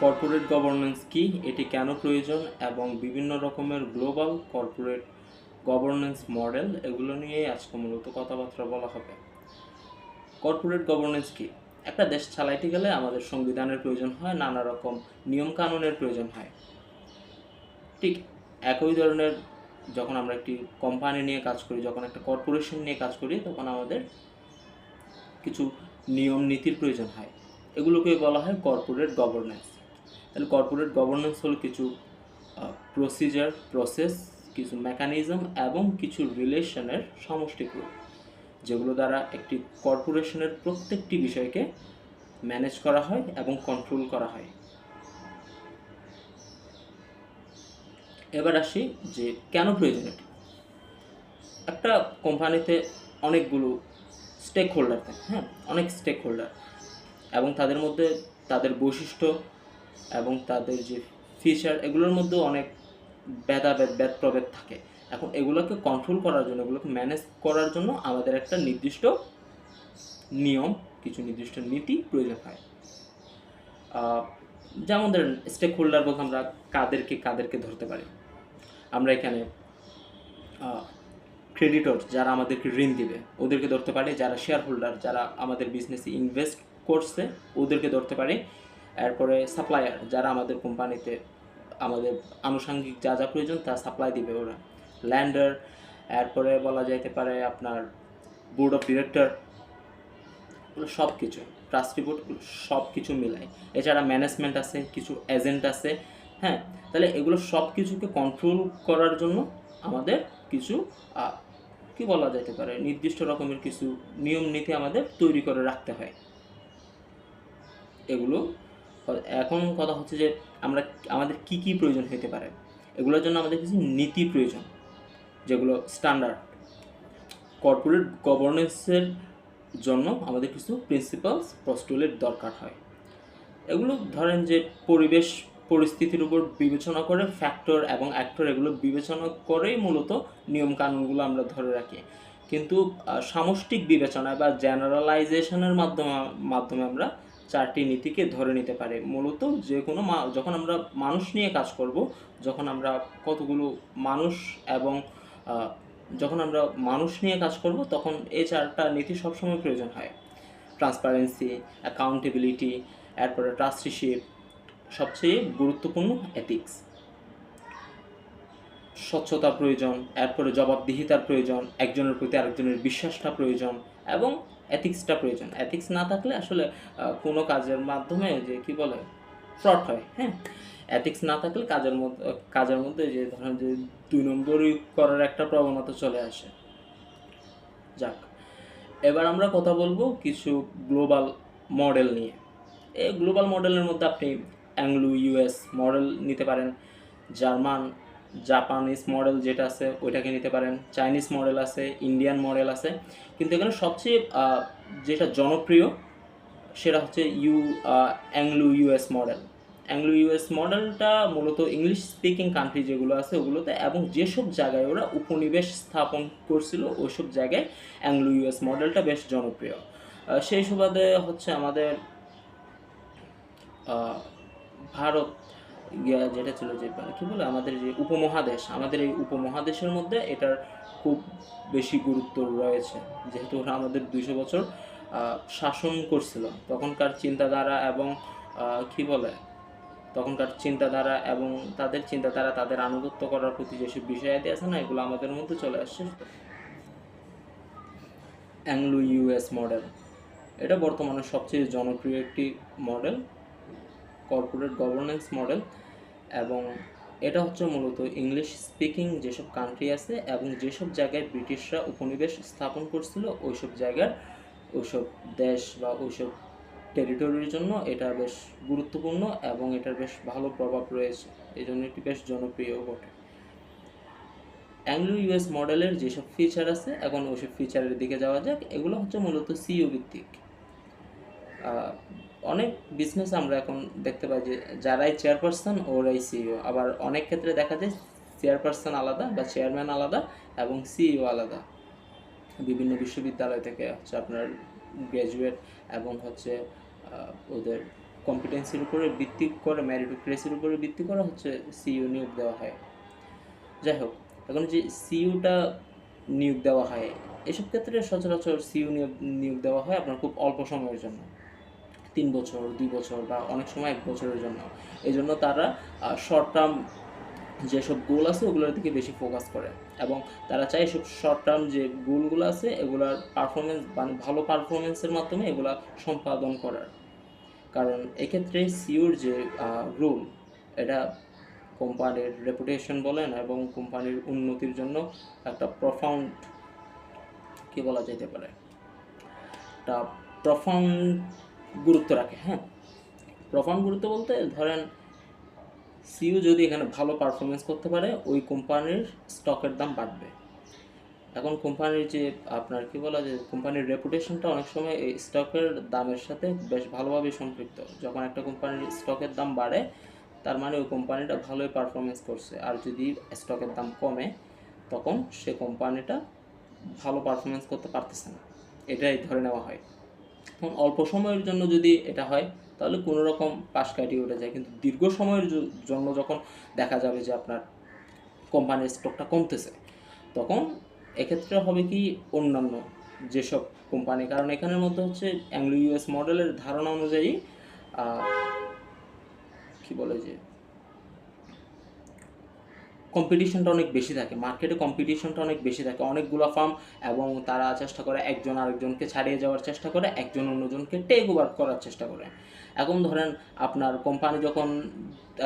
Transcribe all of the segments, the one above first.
Corporate governance কি? এটি কেন প্রয়োজন? এবং বিভিন্ন রকমের গ্লোবাল কর্পোরেট গভর্নেন্স মডেল এগুলো নিয়ে আজকে মূলত কথাবার্তা বলা হবে। কর্পোরেট গভর্নেন্স কি? একটা দেশ চালাইতে গেলে আমাদের সংবিধানের প্রয়োজন হয়, নানা রকম নিয়ম কানুনের প্রয়োজন হয়। ঠিক একই ধরনের যখন আমরা একটি কোম্পানি নিয়ে কাজ করি, যখন একটা কর্পোরেশন নিয়ে কাজ করি, তখন আমাদের কিছু নিয়ম নীতির প্রয়োজন হয়। এগুলোকে বলা হয় কর্পোরেট গভর্নেন্স। তাহলে কর্পোরেট গভর্নেন্স হলো কিছু প্রসিজার প্রসেস কিছু মেকানিজম এবং কিছু রিলেশনের সমষ্টিক রূপ যেগুলো দ্বারা একটি কর্পোরেশনের প্রত্যেকটি বিষয়কে ম্যানেজ করা হয় এবং কন্ট্রোল করা হয়। এবার আসি যে কেন প্রয়োজন এটি একটা কোম্পানিতে অনেকগুলো স্টেক হোল্ডার থাকে হ্যাঁ? অনেক স্টেক হোল্ডার এবং তাদের মধ্যে তাদের বৈশিষ্ট্য এবং তাদের যে ফিচার এগুলোর মধ্যেও অনেক ভেদাভেদ ভেদ প্রভেদ থাকে। এখন এগুলোকে কন্ট্রোল করার জন্য, এগুলোকে ম্যানেজ করার জন্য আমাদের একটা নির্দিষ্ট নিয়ম, কিছু নির্দিষ্ট নীতি প্রয়োজন হয়। যেমন ধরেন স্টেক হোল্ডার বলতে আমরা কাদেরকে কাদেরকে ধরতে পারি। আমরা এখানে ক্রেডিটর যারা আমাদেরকে ঋণ দিবে, ওদেরকে ধরতে পারি। যারা শেয়ার হোল্ডার যারা আমাদের বিজনেসে ইনভেস্ট করছে, ওদেরকে ধরতে পারি। এরপরে সাপ্লায়ার যারা আমাদের কোম্পানিতে আমাদের আনুষঙ্গিক যা যা প্রয়োজন তা সাপ্লাই দিবে ওরা। ল্যান্ডার এরপরে বলা যাইতে পারে আপনার বোর্ড অফ ডিরেক্টর সব কিছু ট্রাস্ট রিপোর্ট সব কিছু মিলাই এছাড়া ম্যানেজমেন্ট আছে, কিছু এজেন্ট আছে হ্যাঁ? তাহলে এগুলো সব কিছুকে কন্ট্রোল করার জন্য আমাদের কিছু কি বলা যেতে পারে, নির্দিষ্ট রকমের কিছু নিয়ম নীতি আমাদের তৈরি করে রাখতে হয়। এগুলো এখন কথা হচ্ছে যে আমরা আমাদের কি কি প্রয়োজন হতে পারে? এগুলোর জন্য আমাদের কিছু নীতি প্রয়োজন, যেগুলো স্ট্যান্ডার্ড কর্পোরেট গভর্নেন্সের জন্য আমাদের কিছু প্রিন্সিপালস পস্টুলেট দরকার হয়। এগুলো ধরেন যে পরিবেশ পরিস্থিতির উপর বিবেচনা করে ফ্যাক্টর এবং অ্যাক্টর এগুলো বিবেচনা করেই মূলত নিয়ম কানুনগুলো আমরা ধরে রাখি। কিন্তু সামষ্টিক বিবেচনায় বা জেনারেলাইজেশনের মাধ্যমে মাধ্যমে আমরা চারটি নীতিকে ধরে নিতে পারে। মূলত যে কোনো যখন আমরা মানুষ নিয়ে কাজ করব, যখন আমরা কতগুলো মানুষ এবং যখন আমরা মানুষ নিয়ে কাজ করব, তখন এই চারটা নীতি সবসময় প্রয়োজন হয়। ট্রান্সপারেন্সি অ্যাকাউন্টেবিলিটি এরপরে ট্রাস্টিশিপ সবচেয়ে গুরুত্বপূর্ণ এথিক্স স্বচ্ছতা প্রয়োজন, এরপরে জবাবদিহিতার প্রয়োজন, একজনের প্রতি আরেকজনের বিশ্বাসটা প্রয়োজন এবং এথিক্সটা প্রয়োজন। এথিক্স না থাকলে আসলে কোনো কাজের মাধ্যমে যে কি বলে ফ্রড হয় হ্যাঁ? এথিক্স না থাকলে কাজের মধ্যে কাজের মধ্যে যে ধরেন যে দুই নম্বরই করার একটা প্রবণতা চলে আসে। যাক, এবার আমরা কথা বলব কিছু গ্লোবাল মডেল নিয়ে। এই গ্লোবাল মডেলের মধ্যে আপনি অ্যাংলো ইউএস মডেল নিতে পারেন জার্মান জাপানিজ মডেল যেটা আছে, ওইটাকে নিতে পারেন। চাইনিজ মডেল আছে, ইন্ডিয়ান মডেল আছে। কিন্তু এখানে সবচেয়ে যেটা জনপ্রিয়, সেটা হচ্ছে U Anglo US model. Anglo US মডেলটা মূলত ইংলিশ স্পিকিং কান্ট্রি যেগুলো আছে ওগুলোতে, এবং যেসব জায়গায় ওরা উপনিবেশ স্থাপন করছিল, ওইসব জায়গায় অ্যাংলো ইউএস মডেলটা বেশ জনপ্রিয়। সেই সুবাদে হচ্ছে আমাদের ভারত। যেটা ছিল যে, কি বলে, আমাদের যে উপমহাদেশ, আমাদের এই উপমহাদেশের মধ্যে এটার খুব বেশি গুরুত্ব রয়েছে। যেহেতু ওরা আমাদের দুইশো বছর শাসন করছিল। তখনকার চিন্তাধারা এবং কি বলে, তখনকার চিন্তাধারা এবং তাদের চিন্তাধারা, তাদের আনুগত্য করার প্রতি যেসব বিষয়াদি আছে না, এগুলো আমাদের মধ্যে চলে আসছে। Anglo US model. এটা বর্তমানে সবচেয়ে জনপ্রিয় একটি মডেল। Corporate governance model. এবং এটা হচ্ছে মূলত ইংলিশ স্পিকিং যেসব কান্ট্রি আছে এবং যেসব জায়গায় ব্রিটিশরা উপনিবেশ স্থাপন করছিল, ওইসব জায়গার, ওইসব দেশ বা ওইসব টেরিটরির জন্য এটা বেশ গুরুত্বপূর্ণ এবং এটার বেশ ভালো প্রভাব রয়েছে। এই জন্য এটি বেশ জনপ্রিয় বটে। অ্যাংলো ইউএস মডেলের যেসব ফিচার আছে, এখন ওইসব ফিচারের দিকে যাওয়া যাক। এগুলো হচ্ছে মূলত সিও ভিত্তিক। অনেক বিজনেস আমরা এখন দেখতে পাই যে যারাই চেয়ারপারসন ওরাই সিইও আবার অনেক ক্ষেত্রে দেখা যায় চেয়ারপারসন আলাদা বা চেয়ারম্যান আলাদা এবং সিইও আলাদা। বিভিন্ন বিশ্ববিদ্যালয় থেকে হচ্ছে আপনার গ্র্যাজুয়েট এবং হচ্ছে ওদের কম্পিটেন্সির উপরে ভিত্তি করে ম্যারিটোক্রেসির উপরে ভিত্তি করে হচ্ছে সিইও নিয়োগ দেওয়া হয়। যাই হোক, এখন যে সিইউটা নিয়োগ দেওয়া হয়, এসব ক্ষেত্রে সচরাচর সিইউ নিয়োগ নিয়োগ দেওয়া হয় আপনার খুব অল্প সময়ের জন্য। তিন বছর, দুই বছর বা অনেক সময় এক বছরের জন্য। এই জন্য তারা শর্ট টার্ম যেসব গোল আছে ওগুলোর দিকে বেশি ফোকাস করে এবং তারা চায় এসব শর্ট টার্ম যে গোলগুলো আছে এগুলার পারফরমেন্স মানে ভালো পারফরমেন্সের মাধ্যমে এগুলা সম্পাদন করার। কারণ এক্ষেত্রে সিওর যে রুল এটা কোম্পানির রেপুটেশন বলেন এবং কোম্পানির উন্নতির জন্য একটা প্রফাউন্ড কী বলা যেতে পারে? একটা প্রফাউন্ড গুরুত্ব রাখে হ্যাঁ। প্রফাউন্ড গুরুত্ব বলতে ধরেন সিইও যদি এখানে ভালো পারফরমেন্স করতে পারে, ওই কোম্পানির স্টকের দাম বাড়বে। এখন কোম্পানির যে আপনার কি বলা যে কোম্পানির রেপুটেশনটা অনেক সময় এই স্টকের দামের সাথে বেশ ভালোভাবে সম্পৃক্ত। যখন একটা কোম্পানির স্টকের দাম বাড়ে, তার মানে ওই কোম্পানিটা ভালোই পারফরমেন্স করছে। আর যদি স্টকের দাম কমে, তখন সে কোম্পানিটা ভালো পারফরমেন্স করতে পারতেছে না। এটাই ধরে নেওয়া হয়। এখন অল্প সময়ের জন্য যদি এটা হয়, তাহলে কোনো রকম পাশ কাটিয়ে উঠে যায়। কিন্তু দীর্ঘ সময়ের জন্য যখন দেখা যাবে যে আপনার কোম্পানির স্টকটা কমতেছে, তখন এক্ষেত্রে হবে কি অন্যান্য যেসব কোম্পানি, কারণ এখানের মধ্যে হচ্ছে অ্যাংলো ইউএস মডেলের ধারণা অনুযায়ী কি বলে যে কম্পিটিশনটা অনেক বেশি থাকে মার্কেটে কম্পিটিশনটা অনেক বেশি থাকে। অনেকগুলো ফার্ম এবং তারা চেষ্টা করে একজন আরেকজনকে ছাড়িয়ে যাওয়ার চেষ্টা করে, একজন অন্যজনকে টেক ওভার করার চেষ্টা করে। এখন ধরেন আপনার কোম্পানি যখন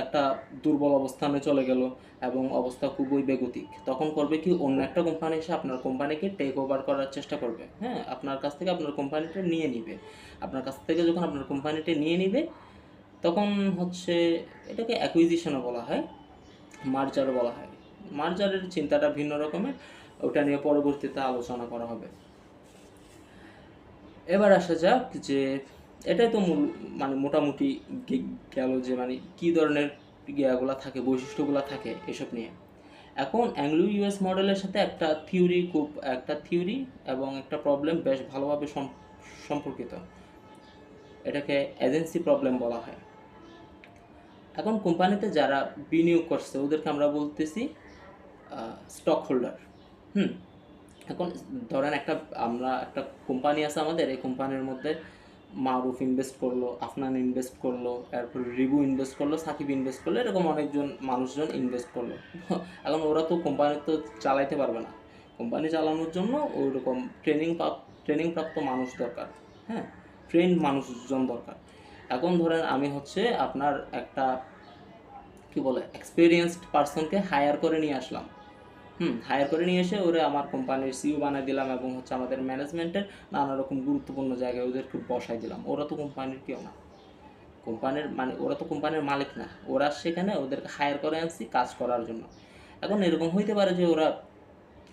একটা দুর্বল অবস্থানে চলে গেল এবং অবস্থা খুবই বেগতিক, তখন করবে কি অন্য একটা কোম্পানি এসে আপনার কোম্পানিকে টেক ওভার করার চেষ্টা করবে। হ্যাঁ আপনার কাছ থেকে আপনার কোম্পানিটা নিয়ে নিবে। আপনার কাছ থেকে যখন আপনার কোম্পানিটা নিয়ে নিবে, তখন হচ্ছে এটাকে অ্যাকুইজিশনও বলা হয়। মার্জারও বলা হয়। মার্জারের চিন্তাটা ভিন্ন রকমের, ওটা নিয়ে পরবর্তীতে আলোচনা করা হবে। এবার আসা যাক যে এটাই তো মূল মানে মোটামুটি গেল যে মানে কী ধরনের ইয়েগুলো থাকে, বৈশিষ্ট্যগুলো থাকে এসব নিয়ে। এখন অ্যাংলো ইউএস মডেলের সাথে একটা থিওরি খুব, একটা থিওরি এবং একটা প্রবলেম বেশ ভালোভাবে সম্পর্কিত। এটাকে এজেন্সি প্রবলেম বলা হয়। এখন কোম্পানিতে যারা বিনিয়োগ করছে, ওদেরকে আমরা বলতেছি স্টক হোল্ডার হুম? এখন ধরেন একটা, আমরা একটা কোম্পানি আছে আমাদের, এই কোম্পানির মধ্যে মারুফ ইনভেস্ট করল, আফনান ইনভেস্ট করল তারপর রিবু ইনভেস্ট করল, সাকিব ইনভেস্ট করল, এরকম অনেকজন মানুষজন ইনভেস্ট করল। এখন ওরা তো কোম্পানি তো চালাইতে পারবে না। কোম্পানি চালানোর জন্য ওই রকম ট্রেনিং ট্রেনিং প্রাপ্ত মানুষ দরকার। হ্যাঁ? ট্রেন মানুষজন দরকার। এখন ধরেন আমি হচ্ছে আপনার একটা, কি বলে এক্সপিরিয়েন্সড পার্সনকে হায়ার করে নিয়ে আসলাম। হুম হায়ার করে নিয়ে এসে ওরে আমার কোম্পানির সিইও বানিয়ে দিলাম এবং হচ্ছে আমাদের ম্যানেজমেন্টের নানা রকম গুরুত্বপূর্ণ জায়গায় ওদেরকে বসাই দিলাম। ওরা তো কোম্পানির কেউ না। কোম্পানির মানে ওরা তো কোম্পানির মালিক না। ওরা সেখানে ওদেরকে হায়ার করে আনছি কাজ করার জন্য। এখন এরকম হইতে পারে যে ওরা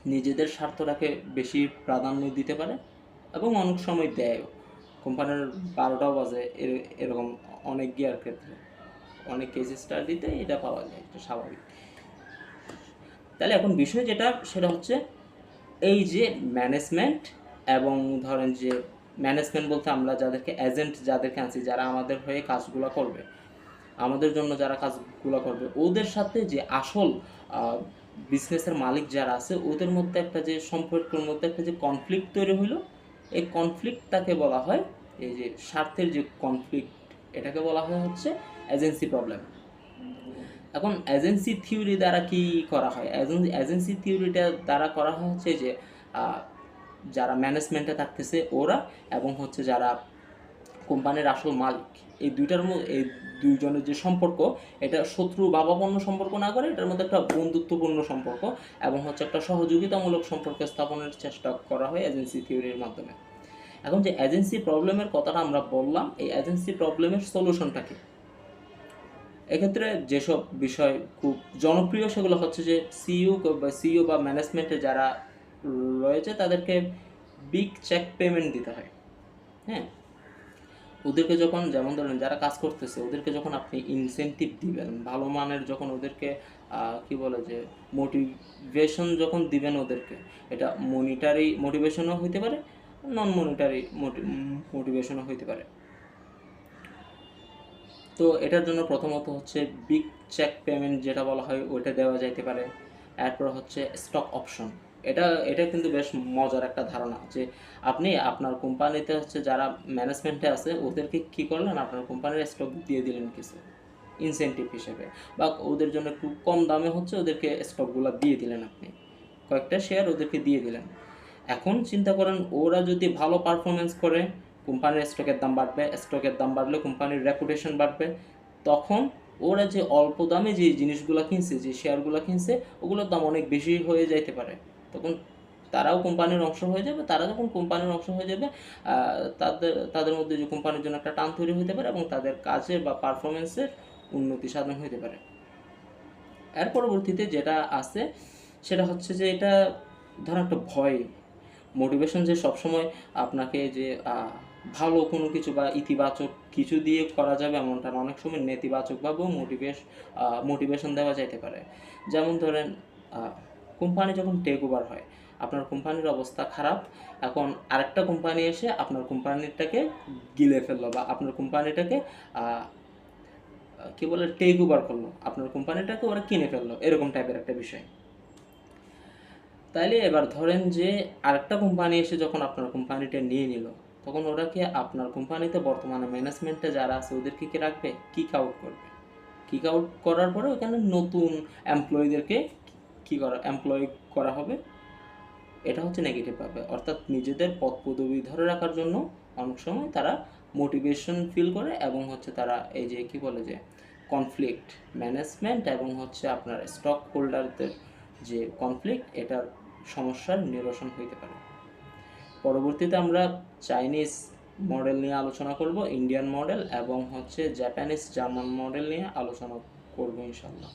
নিজেদের স্বার্থটাকে বেশি প্রাধান্য দিতে পারে এবং অনেক সময় দেয়ও। কোম্পানির বারোটাও বাজে এরকম অনেক গিয়ার ক্ষেত্রে। অনেক কেস স্টাডিতে এটা পাওয়া যায়, এটা স্বাভাবিক। তাহলে এখন বিষয় যেটা, সেটা হচ্ছে এই যে ম্যানেজমেন্ট এবং ধরেন যে ম্যানেজমেন্ট বলতে আমরা যাদেরকে এজেন্ট যাদেরকে আনছি, যারা আমাদের হয়ে কাজগুলো করবে, আমাদের জন্য যারা কাজগুলো করবে, ওদের সাথে যে আসল বিজনেসের মালিক যারা আছে, ওদের মধ্যে একটা যে সম্পর্কের মধ্যে একটা যে কনফ্লিক্ট তৈরি হইল এই কনফ্লিক্টটাকে বলা হয়, এই যে স্বার্থের যে কনফ্লিক্ট এটাকে বলা হয় হচ্ছে এজেন্সি প্রবলেম এখন এজেন্সি থিওরি দ্বারা কি করা হয়? এজেন্সি থিওরিটা দ্বারা করা হয় হচ্ছে যে যারা ম্যানেজমেন্টে থাকতেছে ওরা এবং হচ্ছে যারা কোম্পানির আসল মালিক এই দুইটার মধ্যে, এই দুইজনের যে সম্পর্ক, এটা শত্রু ভাবাপন্ন সম্পর্ক না করে, এটার মধ্যে একটা বন্ধুত্বপূর্ণ সম্পর্ক এবং হচ্ছে একটা সহযোগিতামূলক সম্পর্ক স্থাপনের চেষ্টা করা হয় এজেন্সি থিওরির মাধ্যমে। এখন যে এজেন্সি প্রবলেমের কথাটা আমরা বললাম, এই এজেন্সি প্রবলেমের সলিউশনটা কি? এক্ষেত্রে যেসব বিষয় খুব জনপ্রিয়, সেগুলো হচ্ছে যে সিইও বা সিইও বা ম্যানেজমেন্টে যারা রয়েছে, তাদেরকে বিগ চেক পেমেন্ট দিতে হয়। হ্যাঁ? ওদেরকে যখন, যেমন ধরেন যারা কাজ করতেছে, ওদেরকে যখন আপনি ইনসেনটিভ দিবেন, ভালো মানের যখন ওদেরকে কি বলে যে মোটিভেশন যখন দিবেন ওদেরকে, এটা মনিটারি মোটিভেশনও হইতে পারে নন মনিটারি মোটিভেশনও হইতে পারে। তো এটার জন্য প্রথমত হচ্ছে বিগ চেক পেমেন্ট যেটা বলা হয়, ওইটা দেওয়া যাইতে পারে। এরপর হচ্ছে স্টক অপশন এটা এটা কিন্তু বেশ মজার একটা ধারণা যে আপনি আপনার কোম্পানিতে হচ্ছে যারা ম্যানেজমেন্টে আছে, ওদেরকে কী করলেন? আপনার কোম্পানির স্টক দিয়ে দিলেন কিছু ইনসেন্টিভ হিসেবে বা ওদের জন্য একটু কম দামে হচ্ছে ওদেরকে স্টকগুলো দিয়ে দিলেন আপনি। কয়েকটা শেয়ার ওদেরকে দিয়ে দিলেন। এখন চিন্তা করেন, ওরা যদি ভালো পারফরমেন্স করে, কোম্পানির স্টকের দাম বাড়বে স্টকের দাম বাড়লে কোম্পানির রেপুটেশন বাড়বে, তখন ওরা যে অল্প দামে যে জিনিসগুলো কিনছে, যে শেয়ারগুলো কিনছে, ওগুলোর দাম অনেক বেশি হয়ে যাইতে পারে। তখন তারাও কোম্পানির অংশ হয়ে যাবে, তারা যখন কোম্পানির অংশ হয়ে যাবে তাদের তাদের মধ্যে যে কোম্পানির জন্য একটা টান তৈরি হতে পারে এবং তাদের কাজের বা পারফরমেন্সের উন্নতি সাধন হতে পারে। এর পরবর্তীতে যেটা আছে, সেটা হচ্ছে যে এটা, ধর একটা ভয় মোটিভেশন যে সবসময় আপনাকে যে ভালো কোনো কিছু বা ইতিবাচক কিছু দিয়ে করা যাবে এমনটা অনেক সময় নেতিবাচকভাবেও মোটিভেশ মোটিভেশন দেওয়া যাইতে পারে। যেমন ধরেন কোম্পানি যখন টেক ওভার হয়, আপনার কোম্পানির অবস্থা খারাপ, এখন আরেকটা কোম্পানি এসে আপনার কোম্পানিটাকে গিলে ফেলল বা আপনার কোম্পানিটাকে কি বলে টেক ওভার করল। আপনার কোম্পানিটাকে ওরা কিনে ফেলল, এরকম টাইপের একটা বিষয়। তাইলে এবার ধরেন যে আরেকটা কোম্পানি এসে যখন আপনার কোম্পানিটা নিয়ে নিল, তখন ওরা কি আপনার কোম্পানিতে বর্তমানে ম্যানেজমেন্টে যারা আছে, ওদেরকে কি রাখবে? কিক আউট করবে। কিক আউট করার পরে ওখানে নতুন এমপ্লয়ীদেরকে কি করা এমপ্লয় করা হবে, এটা হচ্ছে নেগেটিভ ভাবে। অর্থাৎ নিজেদের পদ পদবি ধরে রাখার জন্য অনেক সময় তারা মোটিভেশন ফিল করে এবং হচ্ছে তারা এই যে কি বলে যে কনফ্লিক্ট ম্যানেজমেন্ট এবং হচ্ছে আপনার স্টক হোল্ডারদের যে কনফ্লিক্ট এটার সমস্যার নিরসন হইতে পারে। পরবর্তীতে আমরা চাইনিজ মডেল নিয়ে আলোচনা করব ইন্ডিয়ান মডেল এবং হচ্ছে জাপানিজ জার্মান মডেল নিয়ে আলোচনা করব ইনশাল্লাহ